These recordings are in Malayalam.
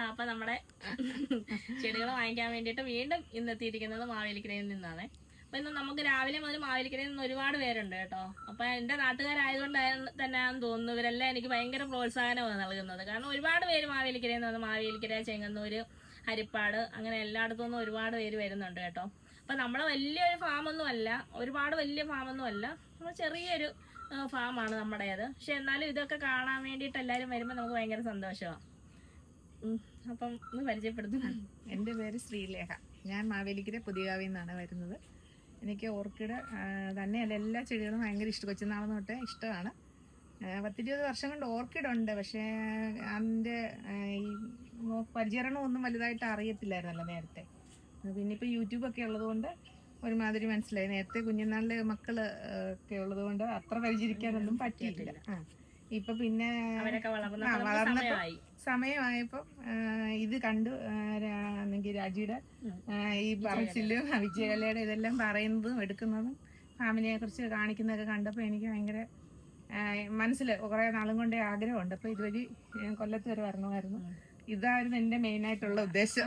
അപ്പൊ നമ്മുടെ ചെടികൾ വാങ്ങിക്കാൻ വേണ്ടിയിട്ട് വീണ്ടും ഇന്ന് എത്തിയിരിക്കുന്നത് മാവേലിക്കരയിൽ നിന്നാണ്. അപ്പൊ ഇന്ന് നമുക്ക് രാവിലെ മുതൽ മാവേലിക്കരയിൽ നിന്ന് ഒരുപാട് പേരുണ്ട് കേട്ടോ. അപ്പൊ എന്റെ നാട്ടുകാരായതുകൊണ്ട് തന്നെയാണെന്ന് തോന്നുന്നു. ഇവരെല്ലാം എനിക്ക് ഭയങ്കര പ്രോത്സാഹനമാണ് നൽകുന്നത്. കാരണം ഒരുപാട് പേര് മാവേലിക്കരയിൽ നിന്ന് മാവേലിക്കര ചെങ്ങന്നൂര് ഹരിപ്പാട് അങ്ങനെ എല്ലായിടത്തു നിന്നും ഒരുപാട് പേര് വരുന്നുണ്ട് കേട്ടോ. അപ്പൊ നമ്മളെ വലിയൊരു ഫാമൊന്നും അല്ല. ഒരുപാട് വലിയ ഫാമൊന്നും അല്ല. നമ്മൾ ചെറിയൊരു ഫാമാണ് നമ്മുടേത്. പക്ഷെ എന്നാലും ഇതൊക്കെ കാണാൻ വേണ്ടിയിട്ട് എല്ലാവരും വരുമ്പോൾ നമുക്ക് ഭയങ്കര സന്തോഷമാണ് അപ്പം ഒന്ന് പരിചയപ്പെടുത്തുന്നു എന്റെ പേര് ശ്രീലേഖ. ഞാൻ മാവേലിക്കര പുതിയകാവിൽ നിന്നാണ് വരുന്നത്. എനിക്ക് ഓർക്കിഡ് തന്നെയല്ല എല്ലാ ചെടികളും ഭയങ്കര ഇഷ്ടം. കൊച്ചുനാളെന്ന് തൊട്ടേ ഇഷ്ടമാണ്. പത്തിരുപത് വർഷം കൊണ്ട് ഓർക്കിഡ് ഉണ്ട്. പക്ഷേ അതിന്റെ ഈ പരിചരണമൊന്നും വലുതായിട്ട് അറിയത്തില്ലായിരുന്നല്ലോ നേരത്തെ. പിന്നെ ഇപ്പോൾ യൂട്യൂബൊക്കെ ഉള്ളതുകൊണ്ട് ഒരുമാതിരി മനസ്സിലായി. നേരത്തെ കുഞ്ഞുനാളിലെ മക്കൾ ഒക്കെ ഉള്ളതുകൊണ്ട് അത്ര പരിചരിക്കാനൊന്നും പറ്റിയിട്ടില്ല. ആ. ഇപ്പൊ പിന്നെ വളർന്ന വളർന്നപ്പോ സമയമായി. സമയമായപ്പോ ഇത് കണ്ടു ആണെങ്കിൽ രാജിയുടെ ഈ പറച്ചിലും വിജയകലയുടെ ഇതെല്ലാം പറയുന്നതും എടുക്കുന്നതും ഫാമിലിയെ കുറിച്ച് കാണിക്കുന്നതൊക്കെ കണ്ടപ്പോൾ എനിക്ക് ഭയങ്കര മനസ്സിൽ കുറെ നാളും കൊണ്ടേ ആഗ്രഹമുണ്ട്. അപ്പൊ ഇതുവഴി കൊല്ലത്ത് വരെ വരണമായിരുന്നു. ഇതായിരുന്നു എന്റെ മെയിൻ ആയിട്ടുള്ള ഉദ്ദേശം?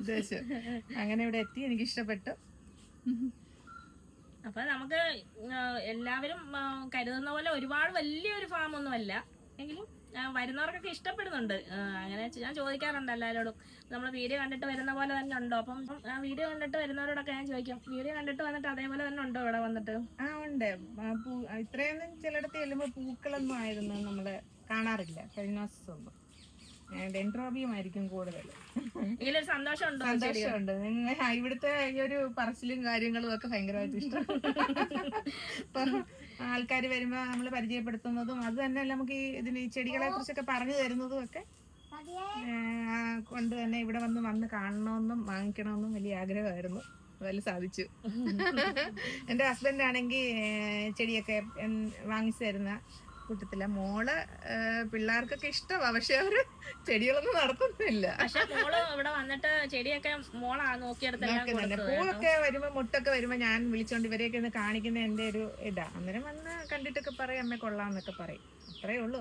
ഉദ്ദേശം. അങ്ങനെ ഇവിടെ എത്തി എനിക്ക് ഇഷ്ടപ്പെട്ടു അപ്പൊ നമുക്ക് എല്ലാവരും കരുതുന്ന പോലെ ഒരുപാട് വലിയൊരു ഫാം ഒന്നുമല്ല. എങ്കിലും വരുന്നവർക്കൊക്കെ ഇഷ്ടപ്പെടുന്നുണ്ട്. അങ്ങനെ ഞാൻ ചോദിക്കാറുണ്ട് എല്ലാവരോടും. നമ്മൾ വീഡിയോ കണ്ടിട്ട് വരുന്ന പോലെ തന്നെ ഉണ്ടോ? അപ്പം വീഡിയോ കണ്ടിട്ട് വരുന്നവരോടൊക്കെ ഞാൻ ചോദിക്കും. വീഡിയോ കണ്ടിട്ട് വന്നിട്ട് അതേപോലെ തന്നെ ഉണ്ടോ ഇവിടെ വന്നിട്ട്? ആ ഉണ്ട്. ഇത്രയൊന്നും ചിലയിടത്ത് ചെല്ലുമ്പോ പൂക്കളൊന്നും ആയിരുന്നു നമ്മൾ കാണാറില്ല. ഫെലിനോസിസ് ഒന്നും ഡെൻട്രോബിയം ആയിരിക്കും കൂടുതൽ. സന്തോഷമുണ്ട് ഇവിടുത്തെ ഈ ഒരു പറച്ചിലും കാര്യങ്ങളും ഒക്കെ ഭയങ്കരമായിട്ട് ഇഷ്ടം. ഇപ്പൊ ആൾക്കാർ വരുമ്പോ നമ്മൾ പരിചയപ്പെടുത്തുന്നതും അത് തന്നെ നമുക്ക് ഈ ഇതിന് ഈ ചെടികളെ കുറിച്ചൊക്കെ പറഞ്ഞു തരുന്നതും ഒക്കെ. കൊണ്ട് തന്നെ ഇവിടെ വന്ന് വന്ന് കാണണമെന്നും വാങ്ങിക്കണമെന്നും വലിയ ആഗ്രഹമായിരുന്നു. അതെല്ലാം സാധിച്ചു. എന്റെ ഹസ്ബൻഡ് ആണെങ്കിൽ ചെടിയൊക്കെ വാങ്ങിച്ചു തരുന്ന കൂട്ടത്തില. മോൾ പിള്ളേർക്കൊക്കെ ഇഷ്ടമാണ് പക്ഷെ അവർ ചെടികളൊന്നും നടത്തുന്നില്ല. പക്ഷെ മോൾ ഇവിടെ വന്നിട്ട് ചെടിയൊക്കെ മോളാ നോക്കിയെടുത്തെല്ലാം. പൂവൊക്കെ വരുമ്പോ മുട്ടൊക്കെ വരുമ്പോ ഞാൻ വിളിച്ചോണ്ട് ഇവരെയൊക്കെ ഒന്ന് കാണിക്കുന്ന എന്റെ ഒരു ഇതാ. അന്നേരം വന്ന് കണ്ടിട്ടൊക്കെ പറയും അമ്മ കൊള്ളാന്നൊക്കെ പറയും. അത്രേ ഉള്ളൂ.